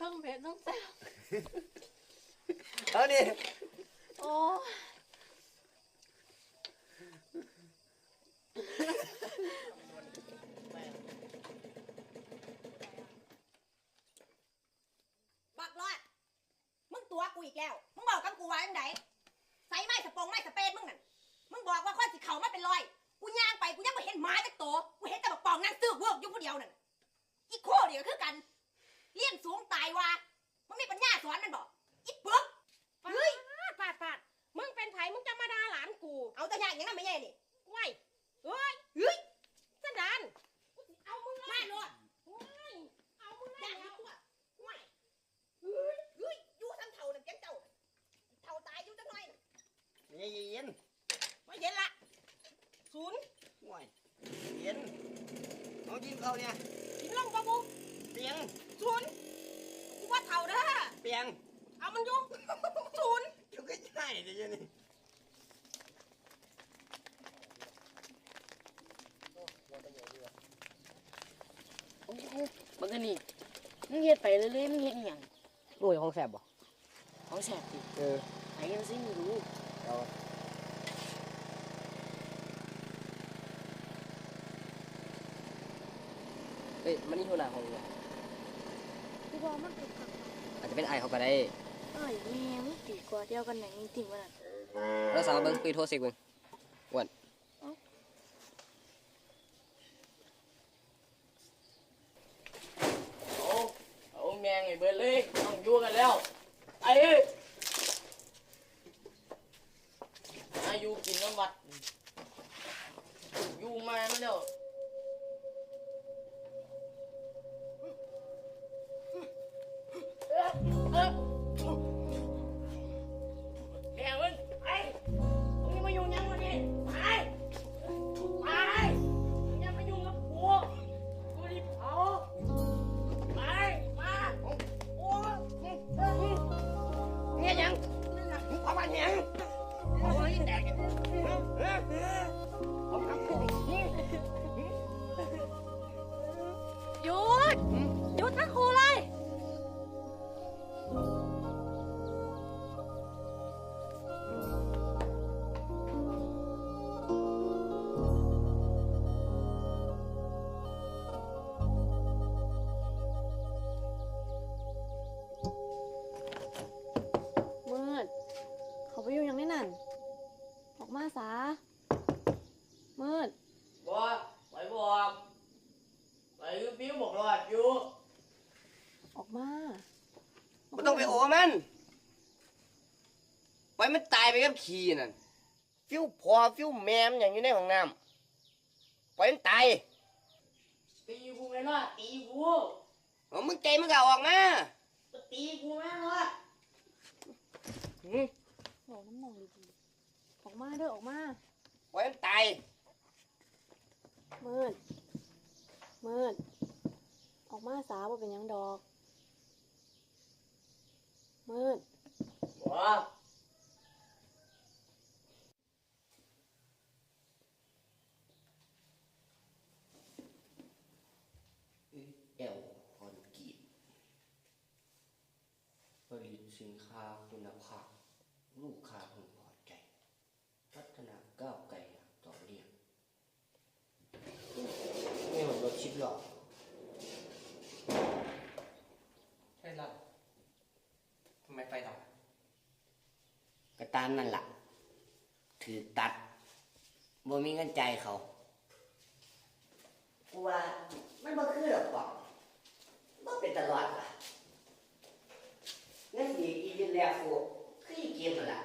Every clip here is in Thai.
ทั้งเผ็ดทั้งแซ่บเอานี่โอ้ยบักรอด มึงตัวกูอีกแล้ว มึงบอกกับกูว่าจังไดใส่ไม้สปงไม้สเปรดมึงนั่น มึงบอกว่าคนสิเขามาเป็นรอย กูย่างไปกูยังไม่เห็นหมาจักตัว กูเห็นแต่บักปองนั่งซื้อเวิร์กอยู่ผู้เดียวนั่น อีโคเดียวคือกัน เลี้ยงสูงตายว่ามันมีปัญญาสอนมันบอกอีปึกเฮ้ย ปาดปาดมึงเป็นไผมึงจะมาด่าหลานกูเอาแต่อย่างอย่างนั้นไม่ใช่นี่ไว้เฮ้ยเฮ้ยสันดานกูสิเอามึงเลมายโลดเฮ้ยเอามึงเลอยย่างแล้นี้วตัวไม่เฮ้ยเฮ้ยอยู่ทำเท่านั่นแกงเจ้าเท่าตายอยู่จังหน่อยน่ะเย็นไม่เย็นละศูนย์ๆห่วยเย็นเอากินเขาเนี่ยกินลงปะบูเปียง ศูนย์กูว่าเท่าเด้อเปียงเอามันอยู่ ศูนย์จุกก็ใช่เดี๋ยวนี้โอ้โหบักอันนี่มึงเฮ็ดไปเรื่อยๆมึงเฮ็ดอหย่างโอ้ยของแสบบ่ของแสบสิเออไหนกันสิมึงรู้เอาเฮ้ยมันนี่หัวหน้าของมึงอะกู บอกมันเป็นผักอาจจะเป็นไอเขาก็ได้เอ้ยแม่มึงตีกว่าเดียวกันหนังจริงๆวะน่ะแล้วสาวเบิ้งคุยโทรศัพท์เบิ้งอ้วนเอาเอาแมงไอ้เบิดเลยต้องอยู่กันแล้ว ไอ้เอ้ยอายุกินน้ำวัดอยู่มามันแล้ว ต้องไปโอมันปล่อยมันตายไปกับขี้นั่น ฟิวพอฟิวแมมอย่างอยู่ในห้องน้ำปล่อยมันตาย ตีกูไหมรอดตีกูเอามึงใจมึงก็เอาออกมาตีกูไหมรอดหืมบอกน้ำหนองดีๆออกมาเด้อออกมาปล่อยมันตายมืดมืดออกมาสาบ่เป็นหยังดอก มืดบอกเอลคอนกรีตผลิตสินค้าคุณภาพ ลูกค้าของจ พัฒนาก้าวไกลอย่างต่อเนื่องนี่มันรถชิดหรอก ใช่ละทำไมไฟดับ ก็ตานนั่นล่ะ ถือตัดบ่มีเงินใจเขากูว่ามันบ่คือหรอกบอกบ่เป็นตลอดล่ะเงินดีอีวินแล้วกูคืออีเกมนั่นล่ะ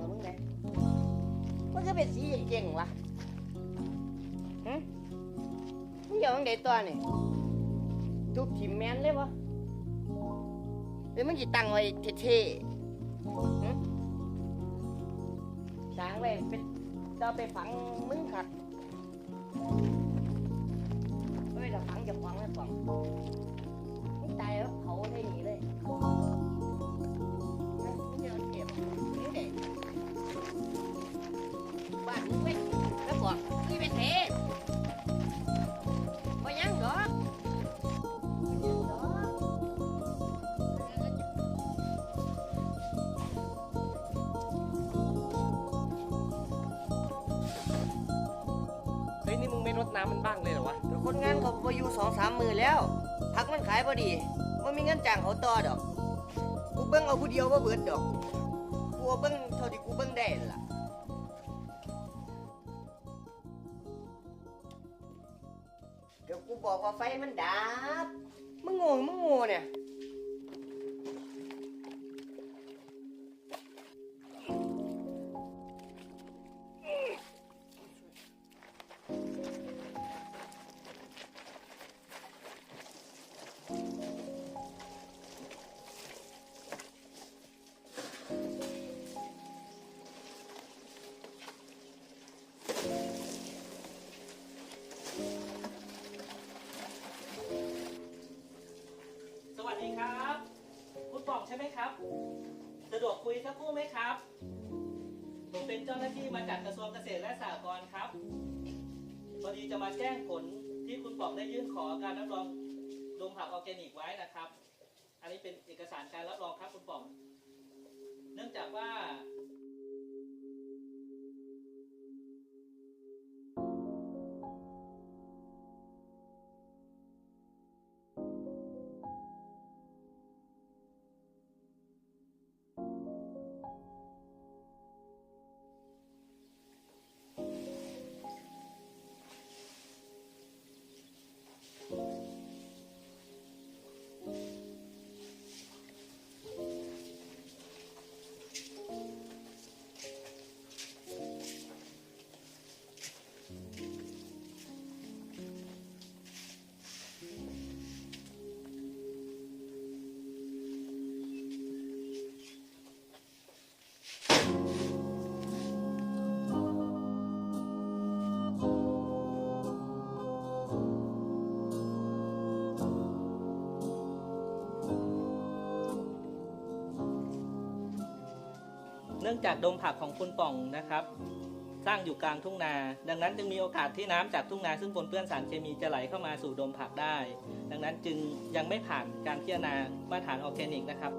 วมึงเลยมันก็เป็นสีเก่งวะหึมึงอย่ามึงเด็ดตัวนี่ทุบทิมแมนเลยวะหรือมึงจิตั้งไว้เท่ๆหึสางไว้เป็นจะไปฝังมึงขัดเฮ้ยเราฝังจะฝังไว้ฝังมึงตายแล้วเขาได้หนีเลย น้ำมันบ้างเลยเหรอวะ แต่คนงานเขาบ่อยู่สองสามมือแล้ว พักมันขายพอดีว่ามีเงินจ้างเขาต่อดอก กูเบิ่งเอาผู้เดียวว่าเบิดดอก กูเอาเบิ่งเท่าที่กูเบิ่งได้นั่นล่ะ เดี๋ยวกูบอกว่าไฟมันดับ มึงโง่มึงโง่เนี่ย ใช่ไหมครับ สะดวกคุยสักครู่ไหมครับ ผมเป็นเจ้าหน้าที่มาจากกระทรวงเกษตรและสหกรณ์ครับ พอดีจะมาแจ้งผลที่คุณปอกได้ยื่นขอการรับรองดงผักออร์แกนิกไว้นะครับ อันนี้เป็นเอกสารการรับรองครับคุณปอกเนื่องจากว่า นื่องจากดงผักของคุณป่องนะครับ สร้างอยู่กลางทุ่งนา ดังนั้นจึงมีโอกาสที่น้ำจากทุ่งนาซึ่งปนเปื้อนสารเคมีจะไหลเข้ามาสู่ดงผักได้ ดังนั้นจึงยังไม่ผ่านการพิจารณามาตรฐานออร์แกนิกนะครับ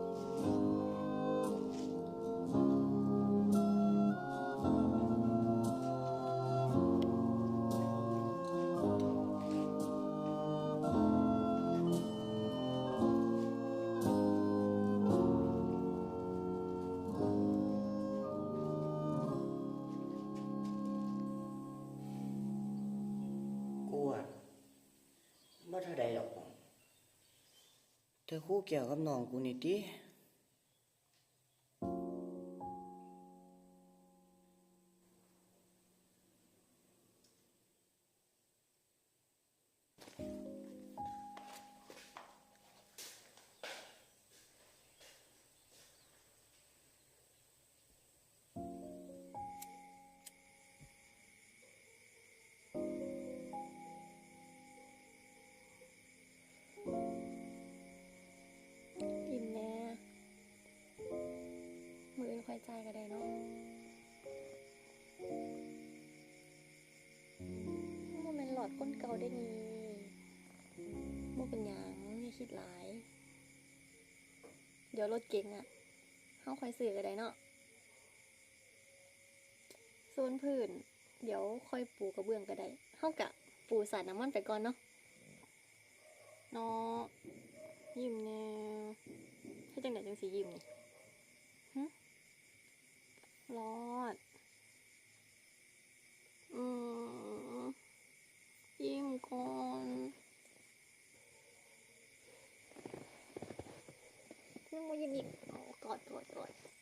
ᱛᱮ ᱦᱩᱠᱭᱟ ᱜᱟᱢᱱᱟᱝ ᱜᱩᱱᱤ ᱛᱤ จายก็ได้เนาะมันเป็นหลอดก้นเก่าได้นี่มันเป็นยางอย่าคิดหลาย เดี๋ยวรถเก๋งอะเฮาคอยซื้อก็ได้เนาะโซนพื้น เดี๋ยวค่อยปูกระเบื้องก็ได้เฮากะปูสาดน้ำมันไปก่อนเนาะเนาะยิ้มแน่ให้จังไดจังสียิ้มนี่ รอด อืมยิ้มก่อนยิ้มายิ้มอีกตัวตัวมึ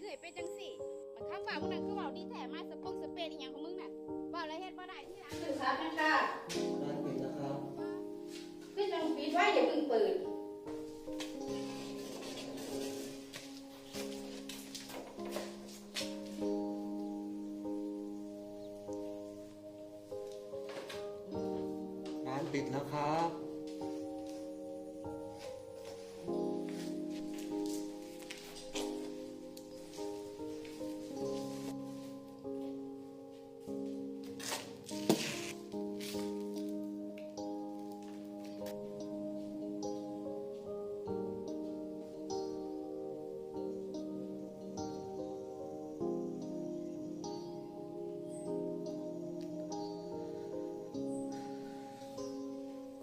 ารหลานจังใดคือให้เป็นจังสี่มันคำว่ามึงนั่นคือว่าดีแท้มาสปงสเปนอีหยังของมึงน่ะว่าอะไรเฮ็ดบ่ได้ที่หลังคือครับนะคะร้านปิดแล้วครับคือจังปิดไว้อย่าเพิ่งเปิดร้านปิดแล้วครับ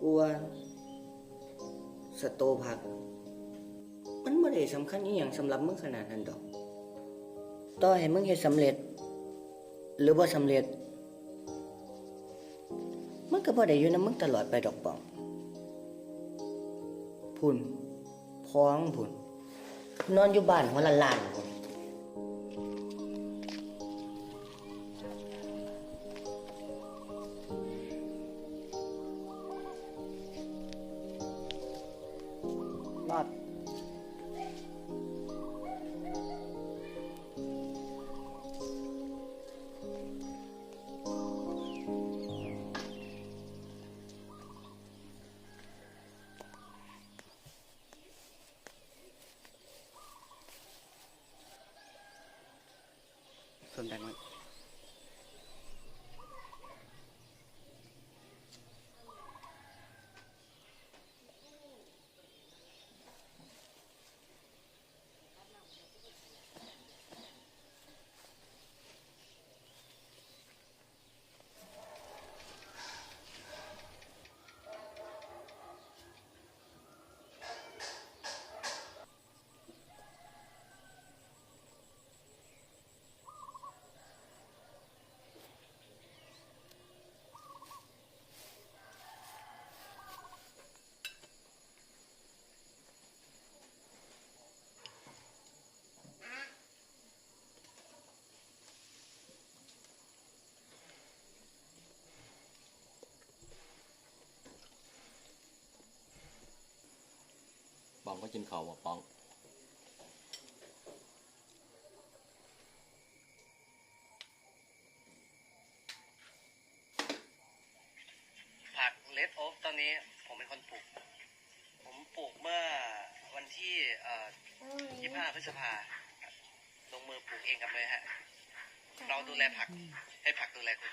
กูว่าสโตผัก มันไม่ได้สำคัญอหย่างสำหรับมึงขนาดนั้นดอก ต่อให้มึงเฮ็ดสำเร็จ หรือว่าสำเร็จ มันก็บ่ได้อยู่นำมึงตลอดไปดอกปอง พุ่นพ้องพุ่น นอนอยู่บ้านหัวละล้านพุ่น ปองก็กินข้าวบ่ปองผักเลดโอ๊กตอนนี้ผมเป็นคนปลูก ผมปลูกเมื่อวันที่เอ่อ25พฤษภาลงมือปลูกเองกับเลยฮะ เราดูแลผัก ให้ผักดูแลคุณ